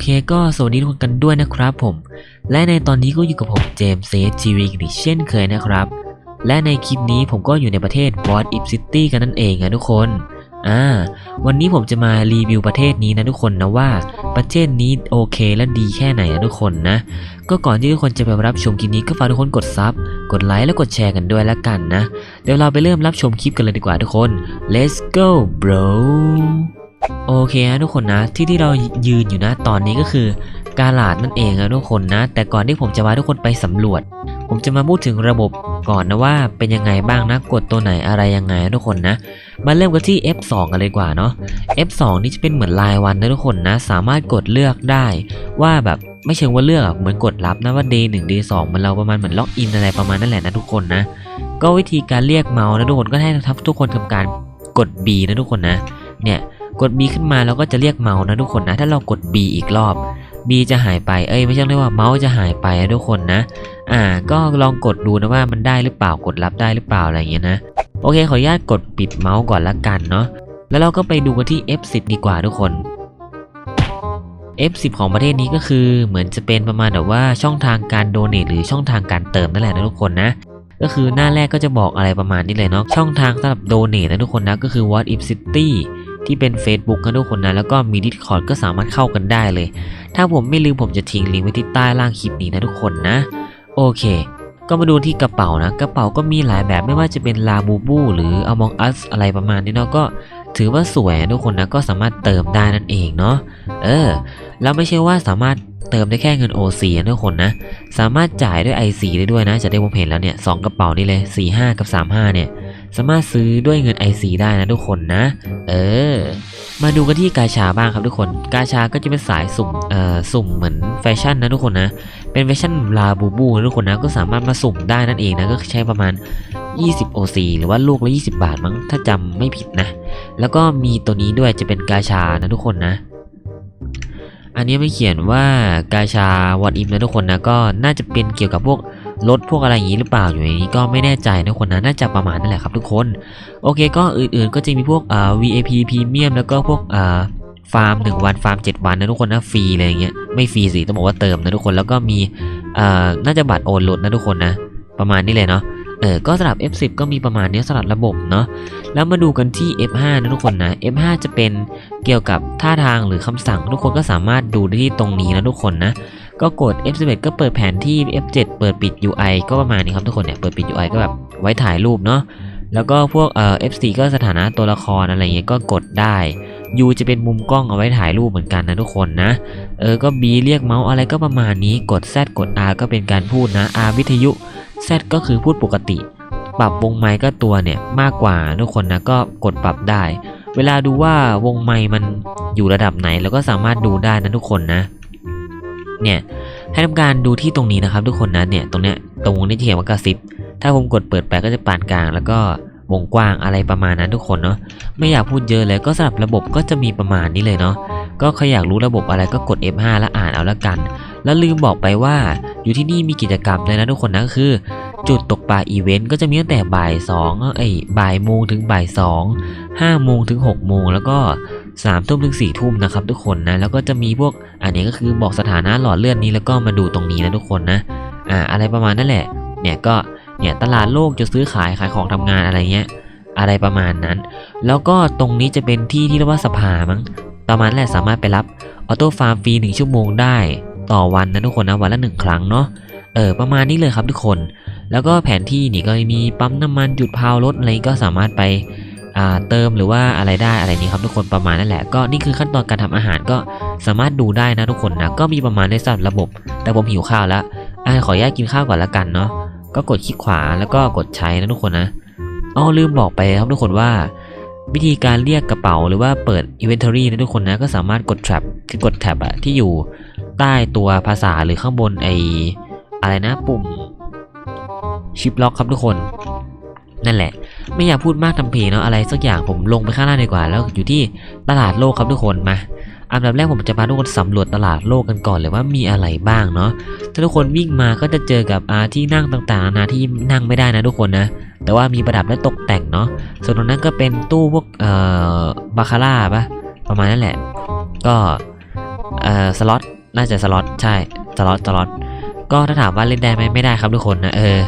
เคก็สวัสดีทุกคนกันด้วยนะครับผม และในตอนนี้ก็อยู่กับผมเจมส์เซฟทีวีกันอีกเช่นเคยนะครับ และในคลิปนี้ผมก็อยู่ในประเทศ What If City กันนั่นเองนะทุกคนอ่าวันนี้ผมจะมารีวิวประเทศนี้นะทุกคนนะว่าประเทศนี้โอเคและดีแค่ไหนนะทุกคนนะ ก็ก่อนที่ทุกคนจะไปรับชมคลิปนี้ก็ฝากทุกคนกดซับกดไลค์และกดแชร์กันด้วยละกันนะ เดี๋ยวเราไปเริ่มรับชมคลิปกันเลยดีกว่าทุกคน let's go bro โอเคนะทุกคนนะที่ที่เรายืนอยู่นะตอนนี้ก็คือกาลาดนั่นเองนะทุกคนนะ แต่ก่อนที่ผมจะพาทุกคนไปสำรวจ ผมจะมาพูดถึงระบบก่อนนะว่าเป็นยังไงบ้างนะกดตัวไหนอะไรยังไงทุกคนนะ มาเริ่มกันที่ F2 กันเลยดีกว่าเนาะ F2 นี่จะเป็นเหมือนรายวันนะทุกคนนะ สามารถกดเลือกได้ว่าแบบไม่เชิงว่าเลือกเหมือนกดรับนะว่า day 1 day 2มันเราประมาณเหมือนล็อกอินอะไรประมาณนั่นแหละนะทุกคนนะ ก็วิธีการเรียกเมาส์นะทุกคนก็ให้ทุกคนทำการกด B นะทุกคนนะ เนี่ย กด B ขึ้นมาแล้วก็จะเรียกเมาส์นะทุกคนนะ ถ้าเรากด B อีกรอบ B จะหายไป เอ้ยไม่ใช่เรียกว่าเมาส์จะหายไปนะทุกคนนะ อ่า ก็ลองกดดูนะว่ามันได้หรือเปล่ากดรับได้หรือเปล่าอะไรอย่างเงี้ยนะ โอเคขออนุญาตกดปิดเมาส์ก่อนละกันเนาะ แล้วเราก็ไปดูกันที่ F10 ดีกว่าทุกคน F10 ของประเทศนี้ก็คือเหมือนจะเป็นประมาณแบบว่าช่องทางการโดเนทหรือช่องทางการเติมนั่นแหละนะทุกคนนะก็คือหน้าแรกก็จะบอกอะไรประมาณนี้เลยเนาะช่องทางสำหรับโดเนทนะทุกคนนะก็คือ What If City ที่เป็น Facebook นทุกคนนะแล้วก็มี Discord ก็สามารถเข้ากันได้เลย ถ้าผมไม่ลืมผมจะทิ้งลิงก์ไว้ที่ใต้ล่างคลิปนี้นะทุกคนนะ โอเค ก็มาดูที่กระเป๋านะ กระเป๋าก็มีหลายแบบไม่ว่าจะเป็นลาบูบูหรือ Among Us อะไรประมาณนี้เนาะก็ถือว่าสวยทุกคนนะก็สามารถเติมได้นั่นเองเนาะเออแล้วไม่ใช่ว่าสามารถเติมได้แค่เงิน OC นะทุกคนนะ สามารถจ่ายด้วย IC ได้ด้วยนะ จะได้ผมเห็นแล้วเนี่ยสองกระเป๋านี่เลย 45 กับ 35 เนี่ย สามารถซื้อด้วยเงิน IC ได้นะทุกคนนะ เออ มาดูกันที่กาชาบ้างครับทุกคน กาชาก็จะเป็นสายสุ่ม เอ่อ สุ่มเหมือนแฟชั่นนะทุกคนนะ เป็นแฟชั่นลาบูบูนะทุกคนนะ ก็สามารถมาสุ่มได้นั่นเองนะ ก็ใช้ประมาณ 20 OC หรือว่าลูกละ 20 บาทมั้ง ถ้าจำไม่ผิดนะ แล้วก็มีตัวนี้ด้วยจะเป็นกาชานะทุกคนนะอันนี้ไม่เขียนว่ากาชาวอดอิมนะทุกคนนะก็น่าจะเป็นเกี่ยวกับพวก รถพวกอะไรอย่างนี้หรือเปล่าอยู่ในนี้ก็ไม่แน่ใจนะคนนะน่าจะประมาณนั่นแหละครับทุกคน โอเคก็อื่นๆก็จะมีพวกอ่า VIP Premium แล้วก็พวกอ่าฟาร์ม 1 วันฟาร์ม 7 วันนะทุกคนนะฟรีอะไรอย่างเงี้ยไม่ฟรีสิต้องบอกว่าเติมนะทุกคนแล้วก็มีอ่าน่าจะบัตรโอนรถนะทุกคนนะประมาณนี้เลยเนาะเออ ก็สำหรับ F10 ก็มีประมาณนี้สำหรับระบบเนาะ แล้วมาดูกันที่ F5 นะทุกคนนะ F5 จะเป็นเกี่ยวกับท่าทางหรือคำสั่งทุกคนก็สามารถดูได้ที่ตรงนี้นะทุกคนนะ ก็กด F11 ก็เปิดแผนที่ F7 เปิดปิด UI ก็ประมาณนี้ครับทุกคนเนี่ยเปิดปิด UI ก็แบบไว้ถ่ายรูปเนาะแล้วก็พวกเอ่อ F4 ก็สถานะตัวละครอะไรเงี้ยก็กดได้ U จะเป็นมุมกล้องเอาไว้ถ่ายรูปเหมือนกันนะทุกคนนะเออก็ B เรียกเมาส์อะไรก็ประมาณนี้กด Z กด R ก็เป็นการพูดนะ R วิทยุ Z ก็คือพูดปกติ ปรับวงไมค์ก็ตัวเนี่ยมากกว่าทุกคนนะก็กดปรับได้ เวลาดูว่าวงไมค์มันอยู่ระดับไหนเราก็สามารถดูได้นะทุกคนนะ เนี่ยให้ทำการดูที่ตรงนี้นะครับ ทุกคนนะเนี่ยตรงเนี้ยตรงนี้เขียนว่ากระซิบถ้าผมกดเปิดไปก็จะปานกลาง แล้วก็วงกว้างอะไรประมาณนั้นทุกคนเนาะไม่อยากพูดเยอะเลยก็สำหรับระบบก็จะมีประมาณนี้เลยเนาะก็ใครอยากรู้ระบบอะไรก็กด F5 แล้วอ่านเอาละกัน แล้วลืมบอกไปว่าอยู่ที่นี่มีกิจกรรมเลยนะทุกคนนะก็คือ จุดตกปลาอีเวนต์ก็จะมีตั้งแต่บ่าย2เอ้ยบ่ายโมงถึงบ่าย2 5โมงถึง6โมงแล้วก็ 3ทุ่มถึง4ทุ่มนะครับทุกคนนะแล้วก็จะมีพวกอันนี้ก็คือบอกสถานะหลอดเลือดนี้แล้วก็มาดูตรงนี้นะทุกคนนะอ่าอะไรประมาณนั่นแหละเนี่ยก็เนี่ยตลาดโลกจะซื้อขายขายของทำงานอะไรเงี้ยอะไรประมาณนั้น แล้วก็ตรงนี้จะเป็นที่ที่เรียกว่าสภามั้งประมาณแหละสามารถไปรับออโต้ฟาร์มฟรี1ชั่วโมงได้ ต่อวันนะทุกคนนะวันละหนึ่งครั้งเนาะเออประมาณนี้เลยครับทุกคน แล้วก็แผนที่นี่ก็มีปั๊มน้ำมันจุดพาวรถอะไรก็สามารถไป เติมหรือว่าอะไรได้อะไรนี้ครับทุกคนประมาณนั่นแหละก็นี่คือขั้นตอนการทำอาหารก็สามารถดูได้นะทุกคนนะก็มีประมาณในสัดระบบ แต่ผมหิวข้าวแล้วอ่าขออนุญาตกินข้าวก่อนละกันเนาะก็กดคลิกขวาแล้วก็กดใช้นะทุกคนนะอ๋อลืมบอกไปครับทุกคนว่า วิธีการเรียกกระเป๋าหรือว่าเปิด inventory นะทุกคนนะก็สามารถกด trap คือกด tab อะที่อยู่ใต้ตัวภาษาหรือข้างบนไออะไรนะปุ่มชิปล็อกครับทุกคน นั่นแหละ ไม่อยากพูดมากทำเพลงเนาะอะไรสักอย่างผมลงไปข้างล่างดีกว่า แล้วอยู่ที่ตลาดโลกครับทุกคนมาอันดับแรกผมจะพาทุกคนสำรวจตลาดโลกกันก่อนเลยว่ามีอะไรบ้างเนาะถ้าทุกคนวิ่งมาก็จะเจอกับอาที่นั่งต่างๆนานาที่นั่งไม่ได้นะทุกคนนะแต่ว่ามีประดับและตกแต่งเนาะส่วนตรงนั้นก็เป็นตู้พวกเอ่อบาคาร่าปะประมาณนั้นแหละ ก็เอ่อสล็อตน่าจะสล็อตใช่สล็อตสล็อตก็ถ้าถามว่าเล่นได้ไหมไม่ได้ครับทุกคนนะเออ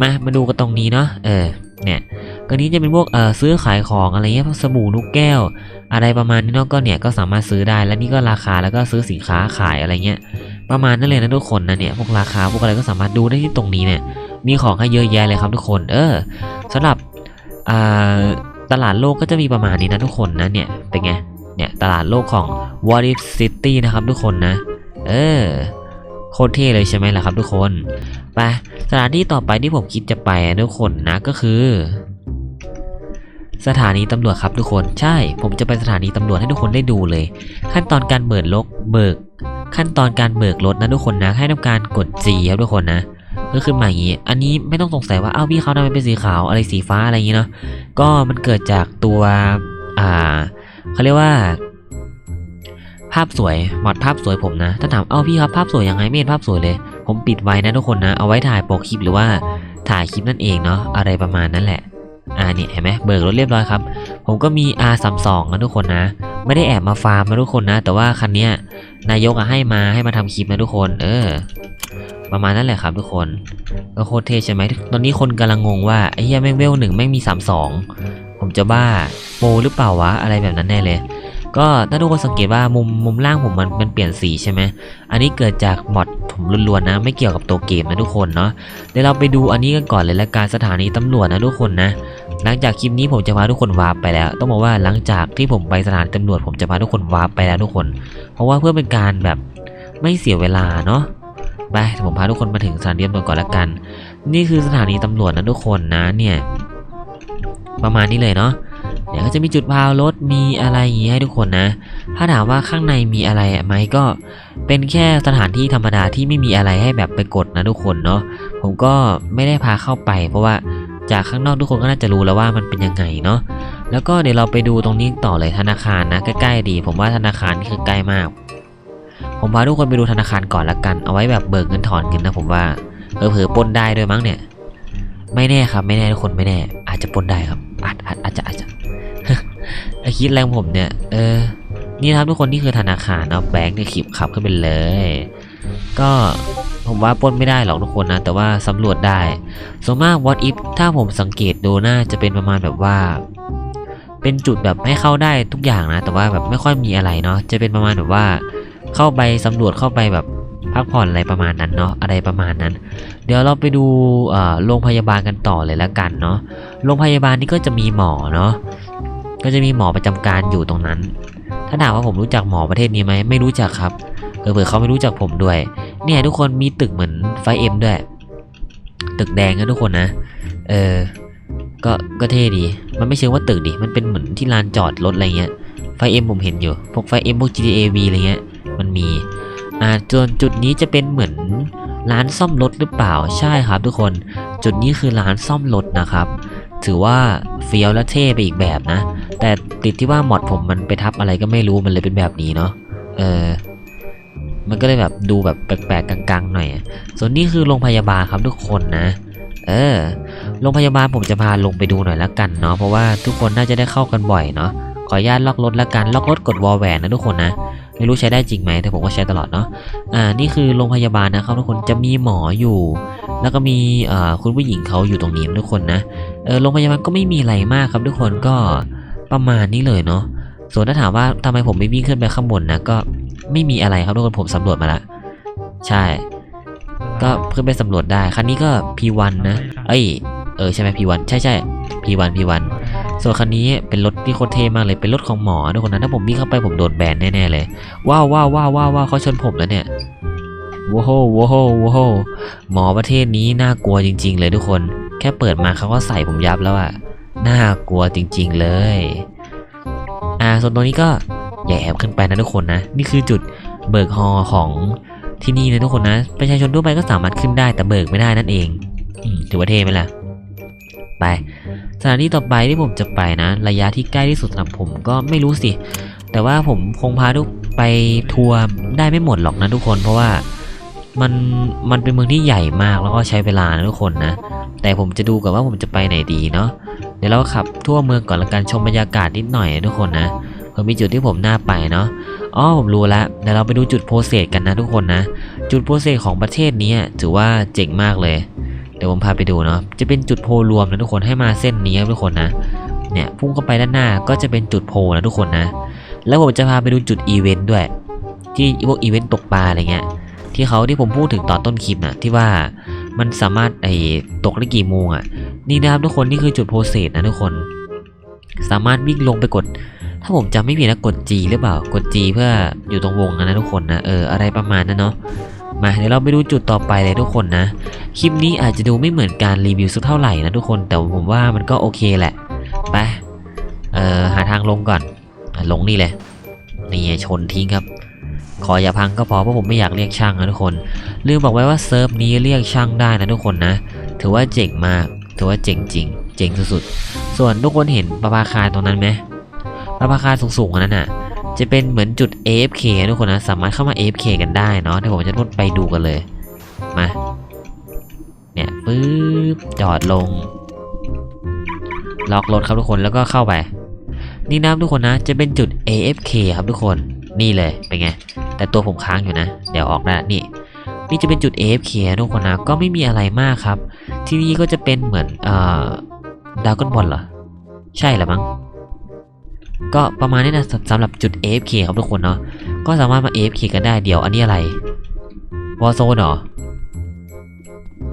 มามาดูกันตรงนี้เนาะเออ เนี่ยก็นี้จะเป็นพวกเออซื้อขายของอะไรเงี้ยพวกสบู่ลูกแก้ว อะไรประมาณนี้นาะก็เนี่ยก็สามารถซื้อได้แล้วนี่ก็ราคาแล้วก็ซื้อสินค้าขายอะไรเงี้ยประมาณนั้นเลยนะทุกคนนะเนี่ยพวกราคาพวกอะไรก็สามารถดูได้ที่ตรงนี้เนี่ยมีของให้เยอะแยะเลยครับทุกคน เออสำหรับตลาดโลกก็จะมีประมาณนี้นะทุกคนนะเนี่ยเป็นไงเนี่ยตลาดโลกของ What If City นะครับทุกคนนะ เออโคตรเท่เลยใช่ไหมล่ะครับทุกคน ไปสถานที่ต่อไปที่ผมคิดจะไปนะทุกคนนะก็คือ สถานีตำรวจครับทุกคน ใช่ ผมจะไปสถานีตำรวจให้ทุกคนได้ดูเลย ขั้นตอนการเบิกรถเบิก ขั้นตอนการเบิกรถนะทุกคนนะ ให้ทำการกด G ครับทุกคนนะก็ขึ้นมาอย่างนี้ อันนี้ไม่ต้องสงสัยว่า เอ้าพี่เขาทำไมเป็นสีขาวอะไรสีฟ้าอะไรอย่างนี้เนาะ ก็มันเกิดจากตัว อ่าเขาเรียกว่า ภาพสวย หมอดภาพสวยผมนะ ถ้าถาม เอ้าพี่ครับภาพสวยยังไงไม่เห็นภาพสวยเลย ผมปิดไว้นะทุกคนนะ เอาไว้ถ่ายโปกคลิปหรือว่าถ่ายคลิปนั่นเองเนาะอะไรประมาณนั้นแหละอ่าเนี่ยเห็นไหมเบิกรถเรียบร้อยครับ ผมก็มี R32 นะทุกคนนะ ไม่ได้แอบมาฟาร์มนะทุกคนนะ แต่ว่าคันนี้นายกอะให้มาให้มาทำคลิปนะทุกคน เออ ประมาณนั้นแหละครับทุกคนก็โคตรเท่ใช่ไหมตอนนี้คนกำลังงงว่าไอ้เหี้ยแม่งเวลหนึ่งแม่งมี32ผมจะบ้าโปหรือเปล่าวะอะไรแบบนั้นแน่เลย ก็ถ้าทุกคนสังเกตว่ามุมมุมล่างผมมันมันเปลี่ยนสีใช่ไหมอันนี้เกิดจากมอด ผมล้วนๆนะ ไม่เกี่ยวกับตัวเกมนะทุกคนเนาะเดี๋ยวเราไปดูอันนี้กันก่อนเลยละการสถานีตำรวจนะทุกคนนะ หลังจากคลิปนี้ผมจะพาทุกคนวาร์ปไปแล้ว ต้องบอกว่าหลังจากที่ผมไปสถานีตำรวจผมจะพาทุกคนวาร์ปไปแล้วทุกคน เพราะว่าเพื่อเป็นการแบบไม่เสียเวลาเนาะไปผมพาทุกคนมาถึงสถานีตำรวจก่อนละกัน นี่คือสถานีตำรวจนะทุกคนนะเนี่ย ประมาณนี้เลยเนาะ เดี๋ยวก็จะมีจุดพาวรถมีอะไรอย่างงี้ให้ทุกคนนะ ถ้าถามว่าข้างในมีอะไรไหมก็เป็นแค่สถานที่ธรรมดาที่ไม่มีอะไรให้แบบไปกดนะทุกคนเนาะผมก็ไม่ได้พาเข้าไป เพราะว่าจากข้างนอกทุกคนก็น่าจะรู้แล้วว่ามันเป็นยังไงเนาะแล้วก็เดี๋ยวเราไปดูตรงนี้ต่อเลยธนาคารนะใกล้ๆดี ผมว่าธนาคารนี่คือใกล้มาก ผมพาทุกคนไปดูธนาคารก่อนละกัน เอาไว้แบบเบิกเงินถอนเงินนะผมว่าเผลอๆปล้นได้ด้วยมั้งเนี่ย ไม่แน่ครับไม่แน่ทุกคนไม่แน่ อาจจะปล้นได้ครับ ไอคิดแรงผมเนี่ย เออ นี่ครับทุกคนนี่คือธนาคารเนาะแบงค์เนี่ยขีบขับขึ้นไปเลย ก็ผมว่าปล้นไม่ได้หรอกทุกคนนะ แต่ว่าสำรวจได้ส่วนมาก what if ถ้าผมสังเกตดูน่าจะเป็นประมาณแบบว่า เป็นจุดแบบให้เข้าได้ทุกอย่างนะ แต่ว่าแบบไม่ค่อยมีอะไรเนาะ จะเป็นประมาณแบบว่า เข้าไปสำรวจเข้าไปแบบพักผ่อนอะไรประมาณนั้นเนาะอะไรประมาณนั้น เดี๋ยวเราไปดูโรงพยาบาลกันต่อเลยละกันเนาะโรงพยาบาลนี่ก็จะมีหมอเนาะ ก็จะมีหมอประจำการอยู่ตรงนั้น ถ้าถามว่าผมรู้จักหมอประเทศนี้ไหมไม่รู้จักครับเผื่อเขาไม่รู้จักผมด้วย เนี่ยทุกคนมีตึกเหมือนไฟเอ็มด้วย ตึกแดงนะทุกคนนะ เออ ก็ก็เท่ดี มันไม่เชิงว่าตึกดิ มันเป็นเหมือนที่ลานจอดรถอะไรเงี้ย ไฟเอ็มผมเห็นอยู่ พวกไฟเอ็มพวก GTA V อะไรเงี้ย มันมี อ่าจนจุดนี้จะเป็นเหมือนร้านซ่อมรถหรือเปล่า ใช่ครับทุกคน จุดนี้คือร้านซ่อมรถนะครับ ถือว่าเฟี้ยวและเท่ไปอีกแบบนะ แต่ติดที่ว่าหมอดผมมันไปทับอะไรก็ไม่รู้มันเลยเป็นแบบนี้เนาะเออมันก็เลยแบบดูแบบแปลกๆกังๆหน่อย ส่วนนี้คือโรงพยาบาลครับทุกคนนะ เออ โรงพยาบาลผมจะพาลงไปดูหน่อยละกันเนาะ เพราะว่าทุกคนน่าจะได้เข้ากันบ่อยเนาะ ขออนุญาตล็อกรถละกัน ล็อกรถกดวอลแหวนนะทุกคนนะ ไม่รู้ใช้ได้จริงไหม แต่ผมก็ใช้ตลอดเนาะ อ่า นี่คือโรงพยาบาลนะครับทุกคน จะมีหมออยู่ แล้วก็มีคุณผู้หญิงเขาอยู่ตรงนี้ทุกคนนะเออโรงพยาบาลก็ไม่มีอะไรมากครับทุกคนก็ประมาณนี้เลยเนาะส่วนถ้าถามว่าทำไมผมไม่วิ่งขึ้นไปข้างบนนะก็ไม่มีอะไรครับทุกคนผมสำรวจมาละใช่ ก็ขึ้นไปสำรวจได้คันนี้ก็ P1 นะเอ้ยเออใช่ไหม P1 ใช่ใช่ P1 P1 ส่วนคันนี้เป็นรถที่โคตรเท่มากเลยเป็นรถของหมอทุกคนนะถ้าผมวิ่งเข้าไปผมโดนแบนแน่ๆเลยว้าวว้าวว้าวว้าวเขาชนผมแล้วเนี่ย ว้าวว้าวว้าวหมอประเทศนี้น่ากลัวจริง ๆ เลยทุกคน แค่เปิดมาเขาก็ใส่ผมยับแล้วอะน่ากลัวจริง ๆ เลย อ่าส่วนตรงนี้ก็อย่าแอบขึ้นไปนะทุกคนนะ นี่คือจุดเบิกฮอของที่นี่นะทุกคนนะ ประชาชนทั่วไปก็สามารถขึ้นได้แต่เบิกไม่ได้นั่นเองอถือว่าเท่ไหมล่ะ ไป สถานที่ต่อไปที่ผมจะไปนะ ระยะที่ใกล้ที่สุดสำหรับผมก็ไม่รู้สิ แต่ว่าผมคงพาทุกไปทัวร์ได้ไม่หมดหรอกนะทุกคนเพราะว่า มันมันเป็นเมืองที่ใหญ่มากแล้วก็ใช้เวลานะทุกคนนะ แต่ผมจะดูก่อนว่าผมจะไปไหนดีเนาะเดี๋ยวเราขับทั่วเมืองก่อนละกันชมบรรยากาศนิดหน่อยนะทุกคนนะเผื่อมีจุดที่ผมน่าไปเนาะอ๋อผมรู้แล้วเดี๋ยวเราไปดูจุดโพเซสกันนะทุกคนนะ จุดโพเซสของประเทศนี้ถือว่าเจ๋งมากเลย เดี๋ยวผมพาไปดูเนาะจะเป็นจุดโพรวมนะทุกคนให้มาเส้นนี้ทุกคนนะเนี่ยพุ่งเข้าไปด้านหน้าก็จะเป็นจุดโพนะทุกคนนะ แล้วผมจะพาไปดูจุดอีเวนต์ด้วย ที่พวกอีเวนต์ตกปลาอะไรเงี้ย ที่เขาที่ผมพูดถึงตอนต้นคลิปนะที่ว่ามันสามารถไอ้ตกได้กี่โมงอะ่ะนี่นะครับทุกคนนี่คือจุดโพเซสนะทุกคน สามารถวิ่งลงไปกด ถ้าผมจำไม่ผิดนะกด G หรือเปล่ากด G เพื่ออยู่ตรงวงนั้นะทุกคนนะเอออะไรประมาณนั้นเนาะมาเดี๋ยวเราไปดูจุดต่อไปเลยทุกคนนะ คลิปนี้อาจจะดูไม่เหมือนการรีวิวสักเท่าไหร่นะทุกคนแต่ผมว่ามันก็โอเคแหละไปเอ่อหาทางลงก่อนลงนี่เลยนี่ชนทิ้งครับ ขออย่าพังก็พอเพราะผมไม่อยากเรียกช่างนะทุกคน ลืมบอกไว้ว่าเซิร์ฟนี้เรียกช่างได้นะทุกคนนะ ถือว่าเจ๋งมาก ถือว่าเจ๋งจริง เจ๋งสุดๆ ส่วนทุกคนเห็นประภาคารตรงนั้นไหมประภาคารสูงๆอันนั้นน่ะ จะเป็นเหมือนจุด AFK นะทุกคนนะ สามารถเข้ามา AFK กันได้เนาะเดี๋ยวผมจะนดไปดูกันเลย มา เนี่ยปึ๊บจอดลง ล็อกรถครับทุกคนแล้วก็เข้าไปนี่นะทุกคนนะจะเป็นจุด AFK ครับทุกคนนี่เลยเป็นไง แต่ตัวผมค้างอยู่นะ เดี๋ยวออกได้นี่นี่จะเป็นจุด AFK นะทุกคนนะ ก็ไม่มีอะไรมากครับ ที่นี่ก็จะเป็นเหมือนเอ่อดาวกอนบอลเหรอ ใช่เหรอมั้ง ก็ประมาณนี้นะสำสำหรับจุด AFK ครับทุกคนเนาะ ก็สามารถมา AFK กันได้ เดี๋ยวอันนี้อะไร วอลโซนเหรอ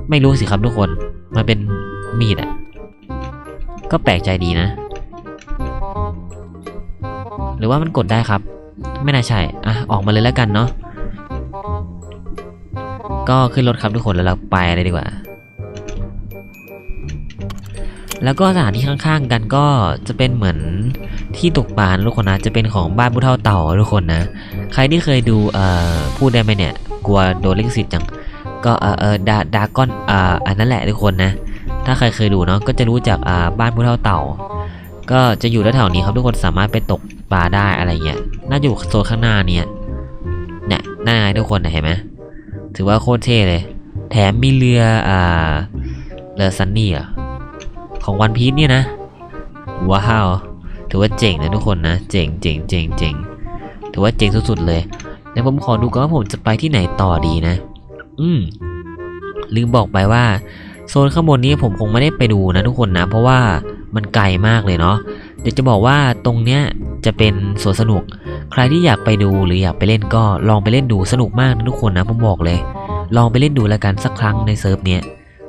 ไม่รู้สิครับทุกคน มันเป็นมีดอะก็แปลกใจดีนะ หรือว่ามันกดได้ครับ ไม่น่าใช่ อะ ออกมาเลยแล้วกันเนาะ ก็ขึ้นรถครับทุกคนแล้วเราไปเลยดีกว่า แล้วก็สถานที่ข้างๆกันก็จะเป็นเหมือนที่ตกปลาทุกคนนะ จะเป็นของบ้านผู้เฒ่าเต่าทุกคนนะ ใครที่เคยดูเอ่อพูดได้ไหมเนี่ย กลัวโดนลิขสิทธิ์จัง ก็เออเออดาดาก้อนอ่าอันนั้นแหละทุกคนนะ ถ้าใครเคยดูเนาะ ก็จะรู้จักอ่าบ้านผู้เฒ่าเต่า ก็จะอยู่แถวๆนี้ครับทุกคนสามารถไปตกปลาได้อะไรเงี้ย น่าอยู่โซนข้างหน้าเนี่ยเนี่ยน้าไงทุกคนเห็นไหมถือว่าโคตรเท่เลย แถมมีเรืออ่าเรือซันนี่เหรอของวันพี e เนี่ยนะว้าวถือว่าเจ๋งนะทุกคนนะ เจ๋งเจ๋งเจ๋งเจ๋งถือว่าเจ๋งสุดๆเลยเดี๋ยวผมขอดูก่อนว่าผมจะไปที่ไหนต่อดีนะ อืมลืมบอกไปว่า โซนข้างบนนี้ผมคงไม่ได้ไปดูนะทุกคนนะ เพราะว่า มันไกลมากเลยเนาะเดี๋ยวจะบอกว่าตรงเนี้ยจะเป็นสวนสนุก ใครที่อยากไปดูหรืออยากไปเล่นก็ลองไปเล่นดูสนุกมากนะทุกคนนะผมบอกเลย ลองไปเล่นดูแล้วกันสักครั้งในเซิร์ฟเนี้ย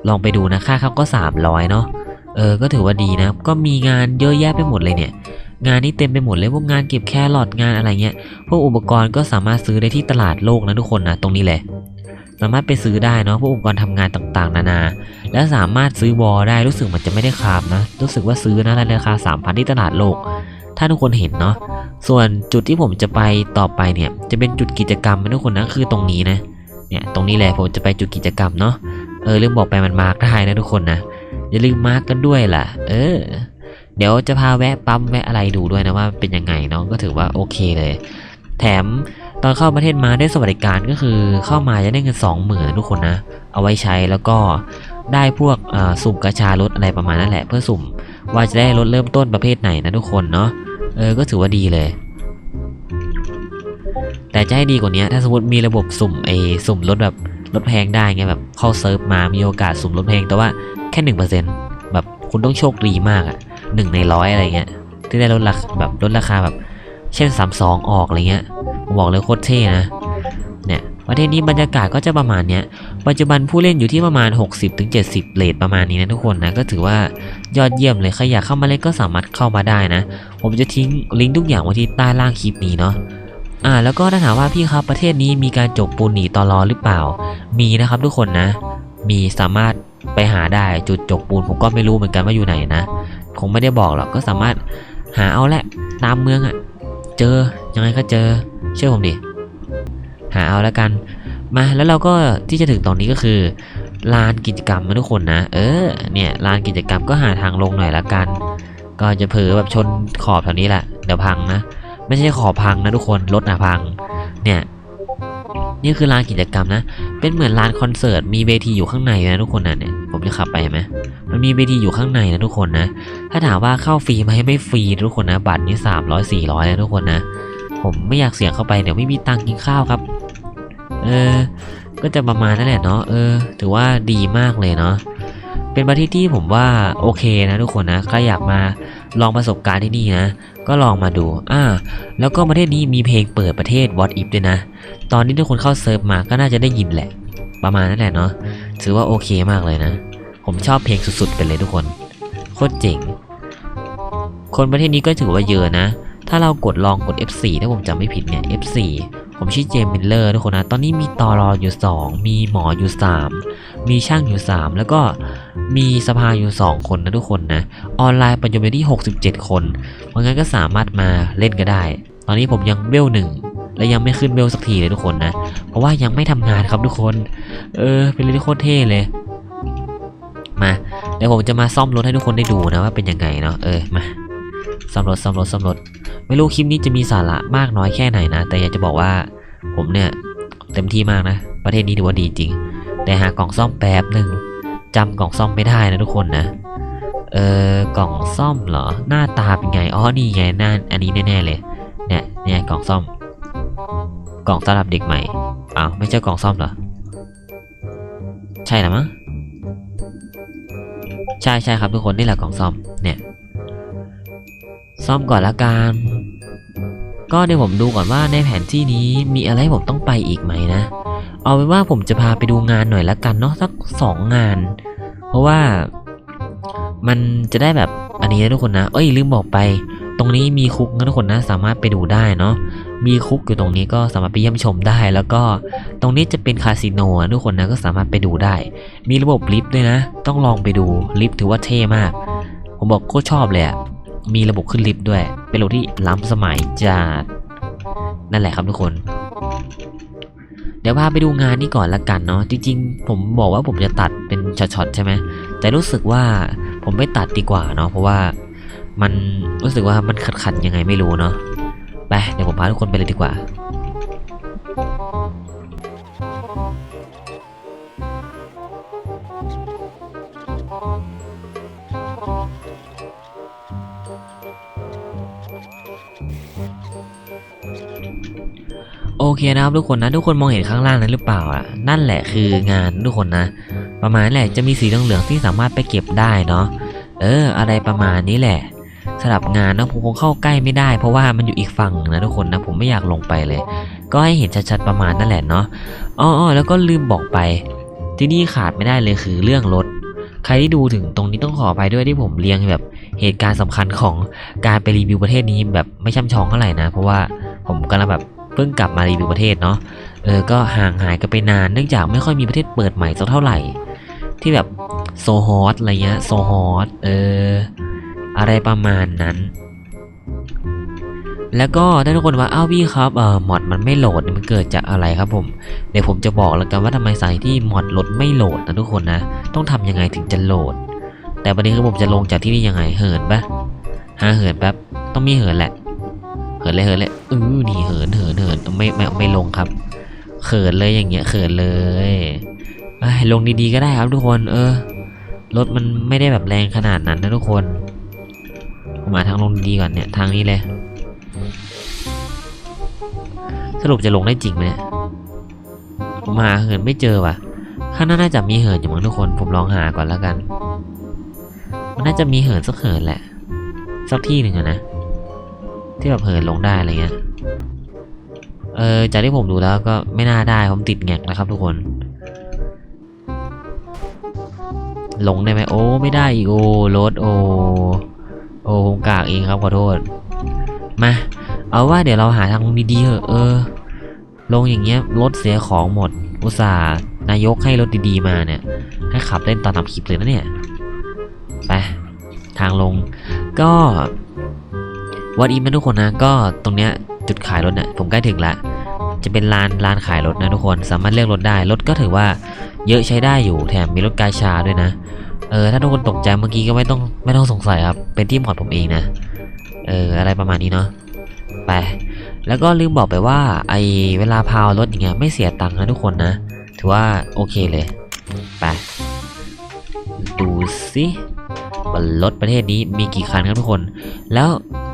ลองไปดูนะค่าเข้าก็ 300เนาะเออก็ถือว่าดีนะ ก็มีงานเยอะแยะไปหมดเลยเนี่ย งานนี้เต็มไปหมดเลยพวกงานเก็บแครอทงานอะไรเงี้ยพวกอุปกรณ์ก็สามารถซื้อได้ที่ตลาดโลกนะทุกคนนะตรงนี้แหละ สามารถไปซื้อได้เนาะพวกอุปกรณ์ทำงานต่างๆ นานา และสามารถซื้อวอลได้รู้สึกมันจะไม่ได้คาบนะ รู้สึกว่าซื้อนะในราคา 3,000 ที่ตลาดโลกถถ้าทุกคนเห็นเนาะส่วนจุดที่ผมจะไปต่อไปเนี่ยจะเป็นจุดกิจกรรมนะทุกคนนะคือตรงนี้นะเนี่ยตรงนี้แหละผมจะไปจุดกิจกรรมเนาะเออลืมบอกไปมันมาร์กได้นะทุกคนนะอย่าลืมมาร์กกันด้วยล่ะ เออ เดี๋ยวจะพาแวะปั๊มแวะอะไรดูด้วยนะว่าเป็นยังไงเนาะก็ถือว่าโอเคเลย แถม ตอนเข้าประเทศมาได้สวัสดิการก็คือเข้ามาจะได้เงินสองหมื่นทุกคนนะ เอาไว้ใช้แล้วก็ได้พวกสุ่มกระชารถอะไรประมาณนั้นแหละ เพื่อสุ่มว่าจะได้รถเริ่มต้นประเภทไหนนะทุกคนเนาะเออก็ถือว่าดีเลย แต่จะให้ดีกว่านี้ถ้าสมมติมีระบบสุ่มไอสุ่มรถแบบรถแพงได้ไงแบบเข้าเซิร์ฟมามีโอกาสสุ่มรถแพงแต่ว่าแค่หนึ่งเปอร์เซ็นต์แบบคุณต้องโชคดีมากอะหนึ่งในร้อยอะไรเงี้ยที่ได้ลดราคาแบบลดราคาแบบ เช่นสามสองออกอะไรเงี้ย บอกเลยโคตรเท่นะเนี่ยประเทศนี้บรรยากาศก็จะประมาณเนี้ยปัจจุบันผู้เล่นอยู่ที่ประมาณ 60-70 เลทประมาณนี้นะทุกคนนะก็ถือว่ายอดเยี่ยมเลยใครอยากเข้ามาเล่นก็สามารถเข้ามาได้นะ ผมจะทิ้งลิงก์ทุกอย่างไว้ที่ใต้ล่างคลิปนี้เนาะอ่าแล้วก็ถ้าถามว่าพี่ครับประเทศนี้มีการจกปูนหนีตอรอหรือเปล่า มีนะครับทุกคนนะ มีสามารถไปหาได้จุดจกปูนผมก็ไม่รู้เหมือนกันว่าอยู่ไหนนะคงไม่ได้บอกหรอกก็สามารถหาเอาแหละตามเมืองอะ่ะ เจอยังไงก็เจอ เชื่อผมดิ หาเอาแล้วกัน มาแล้วเราก็ที่จะถึงตรงนี้ก็คือลานกิจกรรมนะทุกคนนะ เออ เนี่ยลานกิจกรรมก็หาทางลงหน่อยละกัน ก็จะเผลอแบบชนขอบแถวนี้แหละ เดี๋ยวพังนะ ไม่ใช่ขอบพังนะทุกคน รถนะพัง เนี่ยนี่คือลานกิจกรรมนะ เป็นเหมือนลานคอนเสิร์ต มีเวทีอยู่ข้างในนะทุกคนนะเนี่ย ผมจะขับไปไหมมันมีเวทีอยู่ข้างในนะทุกคนนะ ถ้าถามว่าเข้าฟรีไหมไม่ฟรีทุกคนนะ บัตรนี่สามร้อยสี่ร้อยนะทุกคนนะ ผมไม่อยากเสี่ยงเข้าไปเดี๋ยวไม่มีตังค์กินข้าวครับ เออ ก็จะประมาณนั่นแหละเนาะ เออ ถือว่าดีมากเลยเนาะ เป็นประเทศที่ผมว่าโอเคนะทุกคนนะใครอยากมาลองประสบการณ์ที่นี่นะ ก็ลองมาดู อ่า แล้วก็ประเทศนี้มีเพลงเปิดประเทศ What If ด้วยนะ ตอนนี้ทุกคนเข้าเซิร์ฟมาก็น่าจะได้ยินแหละ ประมาณนั่นแหละเนาะ ถือว่าโอเคมากเลยนะ ผมชอบเพลงสุดๆไปเลยทุกคน โคตรเจ๋ง คนประเทศนี้ก็ถือว่าเยอะนะ ถ้าเรากดลองกด F4 ถ้าผมจำไม่ผิดเนี่ย F4 ผมชื่อเจมส์มิลเลอร์ทุกคนนะ ตอนนี้มีตอรออยู่ 2 มีหมออยู่ 3 มีช่างอยู่ 3 แล้วก็มีสภาอยู่ 2 คนนะทุกคนนะ ออนไลน์ปัจจุบันที่ 67 คน เพราะงั้นก็สามารถมาเล่นก็ได้ ตอนนี้ผมยังเวลหนึ่งและยังไม่ขึ้นเวลสักทีเลยทุกคนนะ เพราะว่ายังไม่ทำงานครับทุกคน เออ เป็นเรื่องที่โคตรเท่เลย มา เดี๋ยวผมจะมาซ่อมรถให้ทุกคนได้ดูนะว่าเป็นยังไงเนาะ เออ มา ซ่อมรถซ่อมรถซ่อมรถไม่รู้คลิปนี้จะมีสาระมากน้อยแค่ไหนนะ แต่อยากจะบอกว่าผมเนี่ยเต็มที่มากนะ ประเทศนี้ถือว่าดีจริง แต่หากล่องซ่อมแป๊บหนึ่งจำกล่องซ่อมไม่ได้นะทุกคนนะ เออกล่องซ่อมเหรอ หน้าตาเป็นไง อ๋อ นี่ไงหน้าอันนี้แน่ ๆ เลย เนี่ย เนี่ยกล่องซ่อม กล่องสำหรับเด็กใหม่ อ้าว ไม่ใช่กล่องซ่อมเหรอ ใช่หรือมั้ง ใช่ใช่ครับทุกคน นี่แหละกล่องซ่อม เนี่ย ซ่อมก่อนละกันก็เดี๋ยวผมดูก่อนว่าในแผนที่นี้มีอะไรผมต้องไปอีกไหมนะ เอาเป็นว่าผมจะพาไปดูงานหน่อยละกันเนาะสักสองงาน เพราะว่ามันจะได้แบบอันนี้นะทุกคนนะ เอ้ยลืมบอกไป ตรงนี้มีคุกนะทุกคนนะ สามารถไปดูได้เนาะ มีคุกอยู่ตรงนี้ก็สามารถไปเยี่ยมชมได้ แล้วก็ตรงนี้จะเป็นคาสิโนนะทุกคนนะก็สามารถไปดูได้ มีระบบลิฟต์ด้วยนะ ต้องลองไปดูลิฟต์ถือว่าเท่มาก ผมบอกโคตรชอบเลยอะ มีระบบขึ้นลิฟต์ด้วย เป็นระบบที่ล้ำสมัยจัดนั่นแหละครับทุกคน เดี๋ยวพาไปดูงานนี้ก่อนละกันเนาะจริงๆ ผมบอกว่าผมจะตัดเป็นช็อตๆใช่ไหมแต่รู้สึกว่าผมไม่ตัดดีกว่าเนาะเพราะว่ามันรู้สึกว่ามันขัดๆยังไงไม่รู้เนาะไปเดี๋ยวผมพาทุกคนไปเลยดีกว่า เคนะครับทุกคนนะ ทุกคนมองเห็นข้างล่างนั้นหรือเปล่าอะนั่นแหละคืองานทุกคนนะ ประมาณแหละจะมีสีเหลืองๆที่สามารถไปเก็บได้เนาะเออ อะไรประมาณนี้แหละสำหรับงานเนาะผมคงเข้าใกล้ไม่ได้ เพราะว่ามันอยู่อีกฝั่งนะทุกคนนะผมไม่อยากลงไปเลย ก็ให้เห็นชัดๆประมาณนั่นแหละเนาะอ๋อๆแล้วก็ลืมบอกไป ที่นี่ขาดไม่ได้เลยคือเรื่องรถใครที่ดูถึงตรงนี้ต้องขออภัยด้วยที่ผมเรียงแบบเหตุการณ์สำคัญของการไปรีวิวประเทศนี้แบบไม่ช่ำชองเท่าไหร่นะ เพราะว่าผมกำลังแบบ พิ่งกลับมารีวิวประเทศเนาะเออก็ห่างหายกันไปนานเนื่องจากไม่ค่อยมีประเทศเปิดใหม่สักเท่าไหร่ ที่แบบโซฮอตอะไรเงี้ยโซฮอตเอออะไรประมาณนั้น แล้วก็ถ้าทุกคนว่าอ้าวพี่ครับเออมอดมันไม่โหลดมันเกิดจากอะไรครับผมเดี๋ยวผมจะบอกแล้วกันว่าทำไมสาเหตุที่มอดรถไม่โหลดนะทุกคนนะต้องทำยังไงถึงจะโหลด แต่ประเด็นคือผมจะลงจากที่นี่ยังไงเหินปะหาเหินแป๊บต้องมีเหินแหละ เหินเลยเหินเลยอือนี่เหินเหินเหินไม่ไม่ไม่ลงครับเขินเลยอย่างเงี้ยเขินเลยเอ้ลงดีๆก็ได้ครับทุกคน เออรถมันไม่ได้แบบแรงขนาดนั้นนะทุกคนมาทางลงดีก่อนเนี่ยทางนี้เลย สรุปจะลงได้จริงไหมเนี่ยมาเหินไม่เจอว่ะข้างหน้าน่าจะมีเหินอยู่มั้งทุกคนผมลองหาก่อนแล้วกัน มันน่าจะมีเหินสักเหินแหละ สักที่หนึ่งนะ ที่แบบเหินลงได้อะไรเงี้ย เออจากที่ผมดูแล้วก็ไม่น่าได้ผมติดแงกนะครับทุกคน ลงได้ไหมโอ้ไม่ได้อีกโอ้รถโอ้โอ้ผมกากเองครับขอโทษ มา เอาว่าเดี๋ยวเราหาทางลงดีๆเถอะเออ ลงอย่างเงี้ยรถเสียของหมด อุตส่าห์นายกให้รถดีๆมาเนี่ย ให้ขับเล่นตอนทำคลิปเลยนะเนี่ย ไป ทางลงก็ วัดอีมนะทุกคนนะก็ตรงเนี้ยจุดขายรถเนี่ยผมใกล้ถึงละจะเป็นลานลานขายรถนะทุกคนสามารถเลือกรถได้รถก็ถือว่าเยอะใช้ได้อยู่แถมมีรถกาชาด้วยนะเออถ้าทุกคนตกใจเมื่อกี้ก็ไม่ต้องไม่ต้องสงสัยครับเป็นที่หมอดผมเองนะเอออะไรประมาณนี้เนาะไปแล้วก็ลืมบอกไปว่าไอเวลาพาวรถอย่างเงี้ยไม่เสียตังค์นะทุกคนนะถือว่าโอเคเลยไปดูสิ รถประเทศนี้มีกี่คันครับทุกคน แล้ว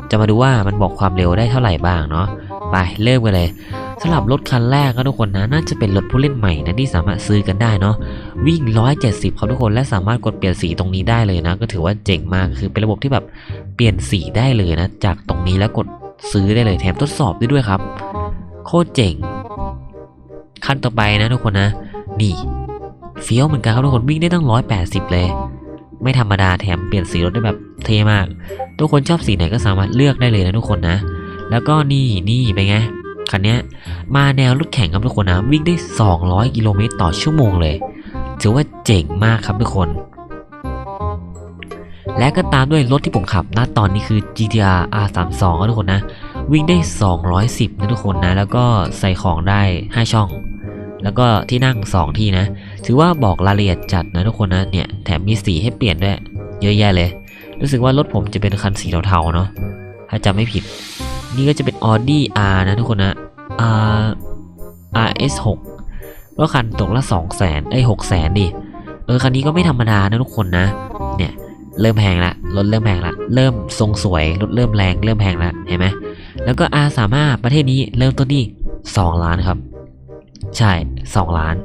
จะมาดูว่ามันบอกความเร็วได้เท่าไหร่บ้างเนาะไปเริ่มกันเลยสำหรับรถคันแรกครับทุกคนนะน่าจะเป็นรถผู้เล่นใหม่นะที่สามารถซื้อกันได้เนาะวิ่ง 170 ครับทุกคนและสามารถกดเปลี่ยนสีตรงนี้ได้เลยนะ ก็ถือว่าเจ๋งมากคือเป็นระบบที่แบบเปลี่ยนสีได้เลยนะ จากตรงนี้แล้วกดซื้อได้เลยแถมทดสอบได้ด้วยครับ โคตรเจ๋งขั้นต่อไปนะทุกคนนะ นี่เฟี้ยวเหมือนกันครับทุกคนวิ่งได้ตั้ง 180 เลย ไม่ธรรมดาแถมเปลี่ยนสีรถได้แบบเท่มาก ทุกคนชอบสีไหนก็สามารถเลือกได้เลยนะทุกคนนะ แล้วก็นี่นี่เป็นไงคันนี้มาแนวรถแข่งครับทุกคนนะ วิ่งได้ 200 กิโลเมตรต่อชั่วโมงเลย ถือว่าเจ๋งมากครับทุกคน และก็ตามด้วยรถที่ผมขับณตอนนี้คือ GTR R32 ครับทุกคนนะ วิ่งได้ 210 นะทุกคนนะ แล้วก็ใส่ของได้ 5 ช่อง แล้วก็ที่นั่ง 2 ที่นะ ถือว่าบอกรายละเอียดจัดนะทุกคนนะเนี่ยแถมมีสีให้เปลี่ยนด้วย เยอะแยะเลย รู้สึกว่ารถผมจะเป็นคันสีเทาๆเนาะถ้าจำไม่ผิด นี่ก็จะเป็น Audi R นะทุกคนนะ R RS6 ก็คันตกละ2 0 0 0 0ไอ้ย6 0 0 0 0ดิเออคันนี้ก็ไม่ธรรมดานะทุกคนนะ เนี่ยเริ่มแพงละรถเริ่มแพงละเริ่มทรงสวยรถเริ่มแรงเริ่มแพงละเห็นไหมแล้วก็ R สามารถประเทศนี้เริ่มต้นที่2ล้านครับ ใช่ 2 ล้าน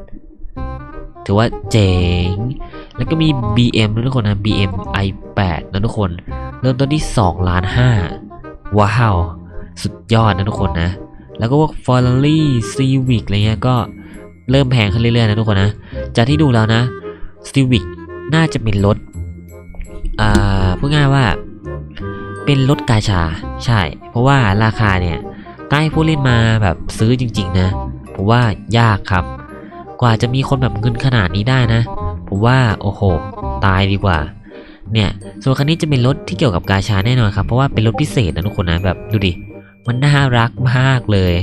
ถือว่าเจ๋ง แล้วก็มี BM นะทุกคนนะ BM i8 นะทุกคน เริ่มต้นที่2ล้าน5ว้าว สุดยอดนะทุกคนนะ แล้วก็พวก Ferrari Civic อะไรเงี้ยก็เริ่มแพงขึ้นเรื่อยๆนะทุกคนนะ จากที่ดูแล้วนะ Civic น่าจะเป็นรถ อ่าพูดง่ายว่า เป็นรถกาชา ใช่ เพราะว่าราคาเนี่ยใกล้ผู้เล่นมาแบบซื้อจริง ๆ นะ ผมว่ายากครับ กว่าจะมีคนแบบเงินขนาดนี้ได้นะ ผมว่าโอ้โห ตายดีกว่า เนี่ย ส่วนคันนี้จะเป็นรถที่เกี่ยวกับกาชาแน่นอนครับ เพราะว่าเป็นรถพิเศษนะทุกคนนะแบบดูดิ มันน่ารักมากเลย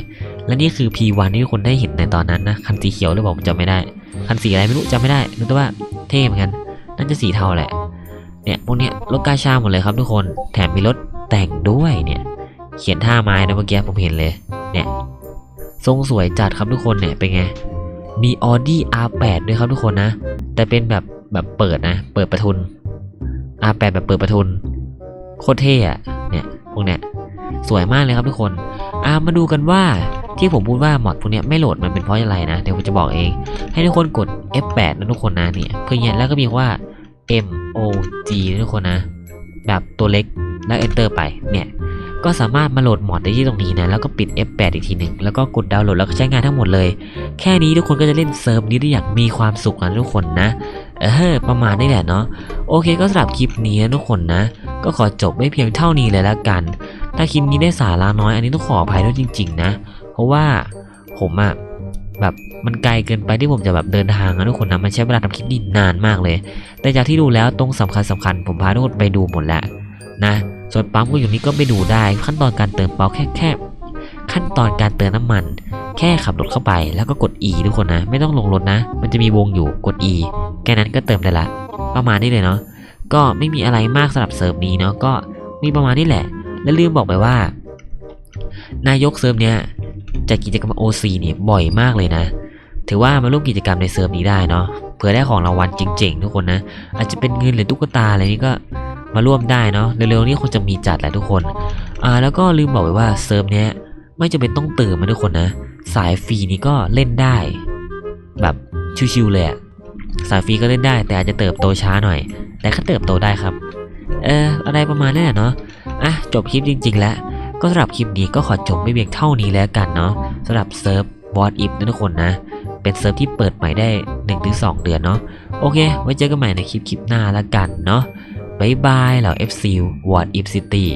และนี่คือ P1 ที่ทุกคนได้เห็นในตอนนั้นนะ คันสีเขียวหรือเปล่าผมจำไม่ได้ คันสีอะไรไม่รู้จำไม่ได้ รู้แต่ว่าเท่เหมือนกัน น่าจะสีเทาแหละ เนี่ยพวกเนี้ยรถกาชาหมดเลยครับทุกคน แถมมีรถแต่งด้วยเนี่ย เขียนท่าไม้นะเมื่อกี้ผมเห็นเลย เนี่ย ทรงสวยจัดครับทุกคนเนี่ยเป็นไง มี Audi R8 ด้วยครับทุกคนนะ แต่เป็นแบบแบบเปิดนะ เปิดประทุน R8 แบบเปิดประทุน โคตรเท่อะเนี่ยพวกเนี้ยสวยมากเลยครับทุกคนอ่ามาดูกันว่าที่ผมพูดว่ามอดพวกเนี้ยไม่โหลดมันเป็นเพราะอะไรนะ เดี๋ยวผมจะบอกเอง ให้ทุกคนกด F8 นะทุกคนนะเนี่ยเพื่อเนี้ยแล้วก็มีว่า M O G นะทุกคนนะ แบบตัวเล็กแล้ว Enter ไปเนี่ย ก็สามารถมาโหลดมอดได้ที่ตรงนี้นะ แล้วก็ปิด F8 อีกทีหนึ่งแล้วก็กดดาวน์โหลดแล้วก็ใช้งานทั้งหมดเลย แค่นี้ทุกคนก็จะเล่นเซิร์ฟนี้ได้อย่างมีความสุขกันทุกคนนะ เออประมาณนี้แหละเนาะ โอเคก็สำหรับคลิปนี้นะทุกคนนะ ก็ขอจบไม่เพียงเท่านี้เลยแล้วกัน ถ้าคลิปนี้ได้สาระน้อยอันนี้ต้องขออภัยด้วยจริง ๆ นะ เพราะว่าผมอะแบบมันไกลเกินไปที่ผมจะแบบเดินทางนะทุกคนนะมันใช้เวลาทำคลิปนี้นานมากเลย แต่จากที่ดูแล้วตรงสำคัญสำคัญผมพาทุกคนไปดูหมดแล้วนะ ส่วนปั๊มก็อยู่นี้ก็ไปดูได้ ขั้นตอนการเติมเปาแค่แค่ขั้นตอนการเติมน้ำมัน แค่ขับรถเข้าไปแล้วก็กด E ทุกคนนะ ไม่ต้องลงรถนะ มันจะมีวงอยู่กด E แค่นั้นก็เติมได้ละ ประมาณนี้เลยเนาะก็ไม่มีอะไรมากสำหรับเซิร์ฟนี้เนาะก็มีประมาณนี้แหละ และลืมบอกไปว่า นายกเซิร์ฟเนี้ยจัดกิจกรรม OC เนี่ยบ่อยมากเลยนะ ถือว่ามาร่วมกิจกรรมในเซิร์ฟนี้ได้เนาะเผื่อได้ของรางวัลเจ๋งๆ ทุกคนนะ อาจจะเป็นเงินหรือตุ๊กตาอะไรนี่ก็ มาร่วมได้เนาะเร็วๆนี้คงจะมีจัดแหละทุกคนอ่าแล้วก็ลืมบอกไปว่าเซิร์ฟเนี้ยไม่จำเป็นต้องเติมมาทุกคนนะ สายฟรีนี่ก็เล่นได้ แบบชิวๆเลยอะสายฟรีก็เล่นได้ แต่อาจจะเติบโตช้าหน่อย แต่ก็เติบโตได้ครับ เอออะไรประมาณนี้แหละเนาะอะจบคลิปจริง ๆ แล้ว ก็สำหรับคลิปนี้ก็ขอจบไม่เพียงเท่านี้แล้วกันเนาะสำหรับเซิร์ฟบอสอิฟนะทุกคนนะเป็นเซิร์ฟที่เปิดใหม่ได้ 1-2 เดือนเนาะโอเค ไว้เจอกันใหม่ในคลิปคลิปหน้าแล้วกันเนาะ บ๊ายบายเหล่า FC What If City